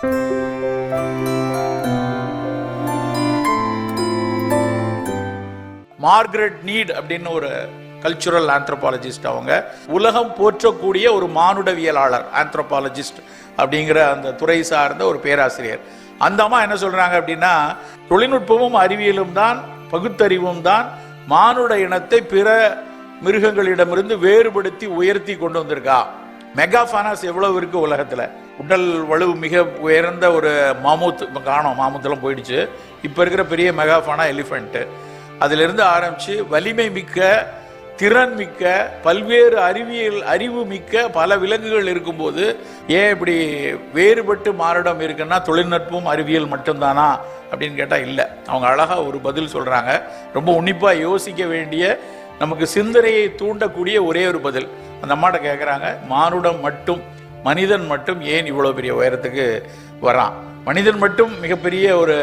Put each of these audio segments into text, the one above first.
Margaret NEET அப்படின்னு ஒரு cultural anthropologist அவங்க உலகம் போற்றக்கூடிய ஒரு மானுடவியலாளர் ஆந்த்ரோபாலஜிஸ்ட் அப்படிங்கிற அந்த துறை சார்ந்த ஒரு பேராசிரியர். அந்த அம்மா என்ன சொல்றாங்க அப்படின்னா தொழில்நுட்பமும் அறிவியலும் தான் பகுத்தறிவும் தான் மானுட இனத்தை பிற மிருகங்களிடமிருந்து வேறுபடுத்தி உயர்த்தி கொண்டு வந்திருக்கா. மெகாஃபானாஸ் எவ்வளவு இருக்கு உலகத்துல? உடல் வலு மிக உயர்ந்த ஒரு மாமூத் இப்போ காணோம் மாமூத்தெல்லாம் போயிடுச்சு. இப்போ இருக்கிற பெரிய மெகாஃபானா எலிஃபென்ட்டு அதிலிருந்து ஆரம்பித்து வலிமை மிக்க திறன் மிக்க பல்வேறு அறிவியல் அறிவு மிக்க பல விலங்குகள் இருக்கும்போது ஏன் இப்படி வேறுபட்டு மாறிடம் இருக்குன்னா தொழில்நுட்பம் அறிவியல் மட்டும்தானா அப்படின்னு கேட்டால் இல்லை. அவங்க அழகாக ஒரு பதில் சொல்கிறாங்க ரொம்ப உன்னிப்பாக யோசிக்க வேண்டிய நமக்கு சிந்தனையை தூண்டக்கூடிய ஒரே ஒரு பதில். அந்த அம்மாட்ட கேட்குறாங்க மானுடம் மட்டும். மனிதன் மட்டும் ஏன் இவ்வளோ பெரிய உயரத்துக்கு வரான்? மனிதன் மட்டும் மிகப்பெரிய ஒரு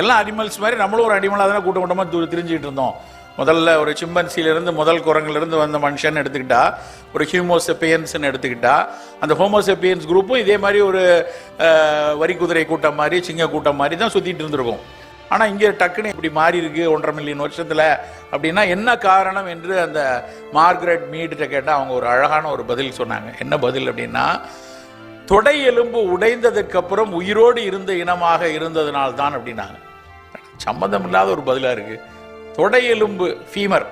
எல்லா அனிமல்ஸ் மாதிரி நம்மளும் ஒரு அனிமலாக தானே கூட்டம் கூட்டமாக தூ திரிஞ்சுக்கிட்டு இருந்தோம். முதல்ல ஒரு சிம்பன்சிலிருந்து முதல் குரங்கிலிருந்து வந்த மனுஷன் எடுத்துக்கிட்டா ஒரு ஹியூமோசெப்பியன்ஸ்னு எடுத்துக்கிட்டா அந்த ஹோமோசெப்பியன்ஸ் குரூப்பும் இதே மாதிரி ஒரு வரி குதிரை கூட்டம் மாதிரி சிங்க கூட்டம் மாதிரி தான் சுற்றிட்டு இருந்திருக்கும். ஆனால் இங்கே டக்குன்னு இப்படி மாறி இருக்கு ஒன்றரை மில்லியன் வருஷத்தில். அப்படின்னா என்ன காரணம் என்று அந்த மார்கரெட் மீட்கிட்ட கேட்டால் அவங்க ஒரு அழகான ஒரு பதில் சொன்னாங்க. என்ன பதில் அப்படின்னா தொடை எலும்பு உடைந்ததுக்கப்புறம் உயிரோடு இருந்த இனமாக இருந்ததுனால தான் அப்படின்னாங்க. சம்மந்தம் இல்லாத ஒரு பதிலாக இருக்கு. தொடை எலும்பு ஃபீமர்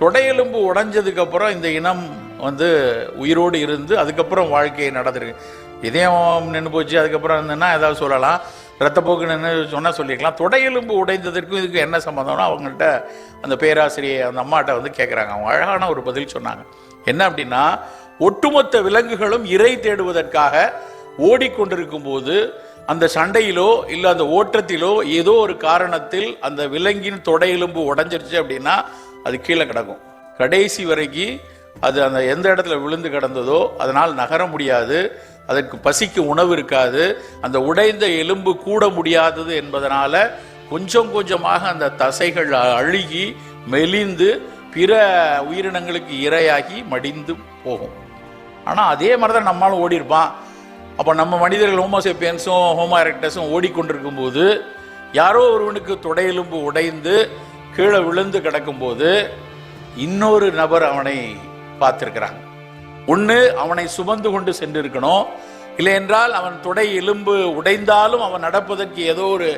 தொடை எலும்பு உடைஞ்சதுக்கப்புறம் இந்த இனம் வந்து உயிரோடு இருந்து அதுக்கப்புறம் வாழ்க்கையை நடந்திருக்கு. இதயம் நின்று போச்சு அதுக்கப்புறம் இருந்ததுன்னா ஏதாவது சொல்லலாம். ரத்தப்போக்குன்னு சொன்னால் சொல்லிக்கலாம் தொடையெலும்பு உடைந்ததற்கும் இதுக்கு என்ன சம்மந்தம்னா அவங்கள்ட்ட அந்த பேராசிரியை அந்த அம்மாட்ட வந்து கேட்குறாங்க அவங்க அழகான ஒரு பதில் சொன்னாங்க. என்ன அப்படின்னா ஒட்டுமொத்த விலங்குகளும் இறை தேடுவதற்காக ஓடிக்கொண்டிருக்கும் போது அந்த சண்டையிலோ இல்லை அந்த ஓட்டத்திலோ ஏதோ ஒரு காரணத்தில் அந்த விலங்கின் தொடையெலும்பு உடஞ்சிருச்சு உடைஞ்சிருச்சு அப்படின்னா அது கீழே கிடக்கும். கடைசி வரைக்கும் அது அந்த எந்த இடத்துல விழுந்து கிடந்ததோ அதனால் நகர முடியாது. அதற்கு பசிக்கு உணவு இருக்காது. அந்த உடைந்த எலும்பு கூட முடியாதது என்பதனால கொஞ்சம் கொஞ்சமாக அந்த தசைகள் அழுகி மெலிந்து பிற உயிரினங்களுக்கு இரையாகி மடிந்து போகும். ஆனால் அதே மாதிரி தான் நம்மளும் ஓடிருப்பான் அப்போ நம்ம மனிதர்கள் ஹோமோசெப்பியன்ஸும் ஹோமோ எரெக்டஸும் ஓடிக்கொண்டிருக்கும் போது யாரோ ஒருவனுக்கு தொடையெலும்பு உடைந்து கீழே விழுந்து கிடக்கும்போது இன்னொரு நபர் அவனை பார்த்திருக்கிறாங்க ஒன்று அவனை சுமந்து கொண்டு சென்றிருக்கணும். இல்லை என்றால் அவன் தொடை எலும்பு உடைந்தாலும் அவன் நடப்பதற்கு ஏதோ ஒரு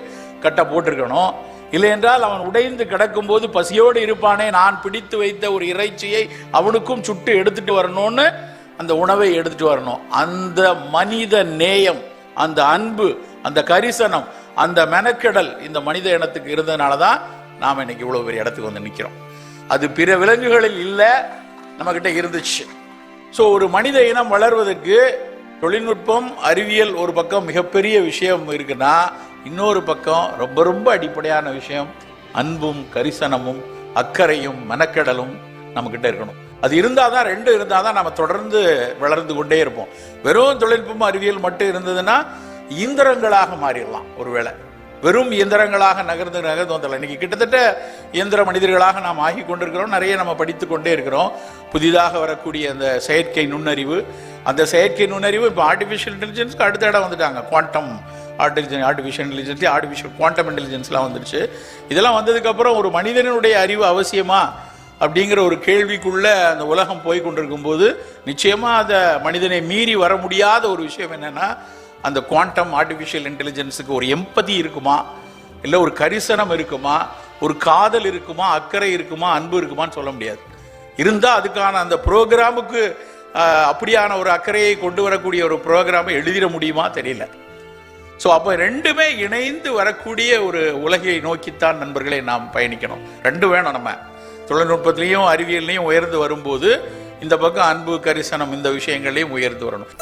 கட்டை போட்டிருக்கணும். இல்லை என்றால் அவன் உடைந்து கிடக்கும்போது பசியோடு இருப்பானே நான் பிடித்து வைத்த ஒரு இறைச்சியை அவனுக்கும் சுட்டு எடுத்துட்டு வரணும்னு அந்த உணவை எடுத்துட்டு வரணும். அந்த மனித நேயம் அந்த அன்பு அந்த கரிசனம் அந்த மெனக்கெடல் இந்த மனித இனத்துக்கு இருந்ததுனால தான் நாம் இன்னைக்கு இவ்வளோ பெரிய இடத்துக்கு வந்து நிற்கிறோம் அது பிற விலங்குகளில் இல்லை நம்மக்கிட்ட இருந்துச்சு. ஸோ ஒரு மனித இனம் வளர்வதற்கு தொழில்நுட்பம் அறிவியல் ஒரு பக்கம் மிகப்பெரிய விஷயம் இருக்குன்னா இன்னொரு பக்கம் ரொம்ப ரொம்ப அடிப்படையான விஷயம் அன்பும் கரிசனமும் அக்கறையும் மெனக்கெடலும் நம்மக்கிட்ட இருக்கணும். அது இருந்தால் தான் ரெண்டு இருந்தால் தான் நம்ம தொடர்ந்து வளர்ந்து கொண்டே இருப்போம். வெறும் தொழில்நுட்பம் அறிவியல் மட்டும் இருந்ததுன்னா இயந்திரங்களாக மாறிடலாம் ஒருவேளை. வெறும் இயந்திரங்களாக நகர்ந்து நகர்ந்து வந்துடலாம் இன்னைக்கு கிட்டத்தட்ட இயந்திர மனிதர்களாக நாம் ஆகி கொண்டிருக்கிறோம். நிறைய நம்ம படித்து கொண்டே இருக்கிறோம். புதிதாக வரக்கூடிய அந்த செயற்கை நுண்ணறிவு. அந்த செயற்கை நுண்ணறிவு இப்போ ஆர்டிஃபிஷியல் இன்டெலிஜென்ஸ்க்கு அடுத்த இடம் வந்துட்டாங்க. Quantum artificial artificial intelligence artificial quantum இன்டெலிஜென்ஸ்லாம் வந்துருச்சு. இதெல்லாம் வந்ததுக்கப்புறம் ஒரு மனிதனுடைய அறிவு அவசியமா? அப்படிங்கிற ஒரு கேள்விக்குள்ள அந்த உலகம் போய் கொண்டிருக்கும் போது நிச்சயமா அதை மனிதனை மீறி வர முடியாத ஒரு விஷயம் என்னன்னா அந்த குவாண்டம் ஆர்டிஃபிஷியல் இன்டெலிஜென்ஸுக்கு ஒரு எம்பதி இருக்குமா? இல்லை ஒரு கரிசனம் இருக்குமா? ஒரு காதல் இருக்குமா? அக்கறை இருக்குமா? அன்பு இருக்குமான்னு சொல்ல முடியாது. இருந்தால் அதுக்கான அந்த ப்ரோக்ராமுக்கு அப்படியான ஒரு அக்கறையை கொண்டு வரக்கூடிய ஒரு ப்ரோக்ராமை எழுதிட முடியுமா? தெரியல. ஸோ அப்போ ரெண்டுமே இணைந்து வரக்கூடிய ஒரு உலகை நோக்கித்தான் நண்பர்களை நாம் பயணிக்கணும். ரெண்டு வேணும் நம்ம. தொழில்நுட்பத்திலையும் அறிவியல்லையும் உயர்ந்து வரும்போது இந்த பக்கம் அன்பு கரிசனம் இந்த விஷயங்களையும் உயர்ந்து வரணும்.